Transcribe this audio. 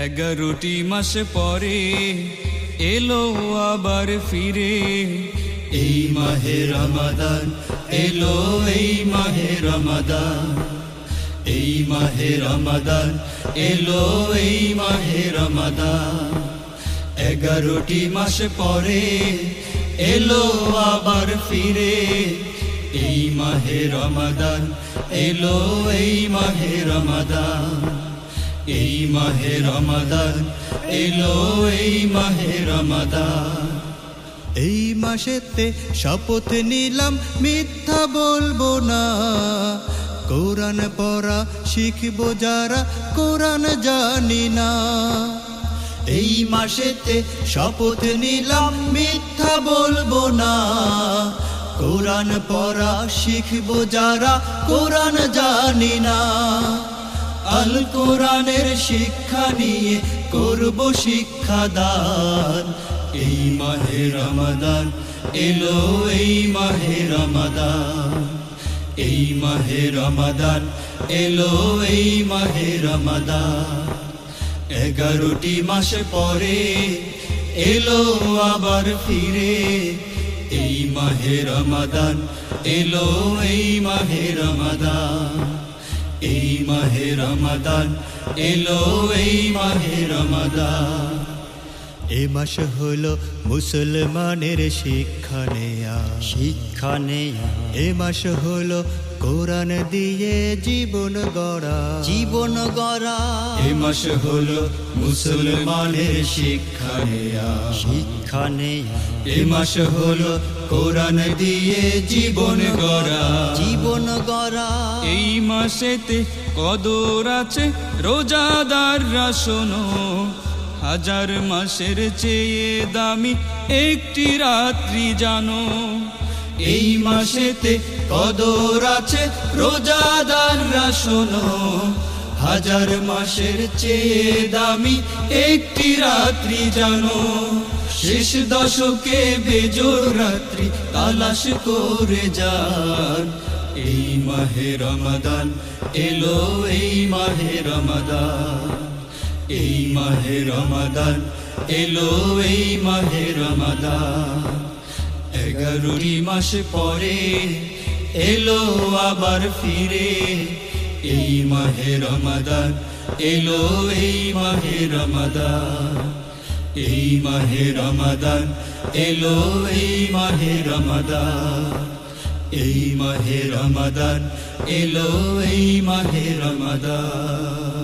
এগারোটি মাস পরে এলো আবার ফিরে। এই মাহে রমাদান, এলো এই মাহে রমাদান। এই মাহে রমাদান, এলো এই মাহে রমাদান। এগারোটি মাস পরে এলো আবার ফিরে। এই মাহে রমাদান, এলো এই মাহে রমাদান। এই মাহে রমাদান, এলো এই মাহে রমাদান। এই মাসেতে শপথ নিলাম, মিথ্যা বলব না। কোরআন পড়া শিখব যারা, কোরআন জানি না। এই মাসেতে শপথ নিলাম, মিথ্যা বলব না। কোরআন পড়া শিখব যারা, কোরআন জানি না। আল কোরআনের শিক্ষা নিয়ে করব শিক্ষাদান। এই মাহে রমাদান, এলো এই মাহে রমাদান। এই মাহে রমাদান, এলো এই মাহে রমাদান। এগারোটি মাস পরে এলো আবার ফিরে। এই মাহে রমাদান, এলো এই মাহে রমাদান। এই মাহে রমাদান এলো এই মাহে রমাদান। এ মাস হলো মুসলমানের শিক্ষা নেয়া। শিক্ষা নেয়া। এ মাস হলো কোরআন দিয়ে জীবন গড়া। জীবন গড়া। এ মাস হলো মুসলমানের শিক্ষা নেয়া। শিক্ষা নেয়া। এ মাস হলো কোরআন দিয়ে জীবন গড়া। জীবন গড়া। এই মাসেতে কদর আছে রোজাদাররা শোনো। হাজার মাসের চেয়ে দামি একটি রাত্রি জানো। এই মাসেতে কদর আছে, রোজাদাররা শোনো। হাজার মাসের চেয়ে দামি একটি রাত্রি জানো। শেষ দশকে বেজোর রাত্রি, তালাশ করে যান। এই মাহে রমাদান, এলো এই মাহে রমাদান। এই মাহে রমাদান, এলো এই মাহে রমাদান। এগারোটি মাস পরে এলো আবার ফিরে। এই মাহে রমাদান, এলো এই মাহে রমাদান। এই মাহে রমাদান, এলো এই মাহে রমাদান। এই মাহে রমাদান, এলো এই মাহে রমাদান।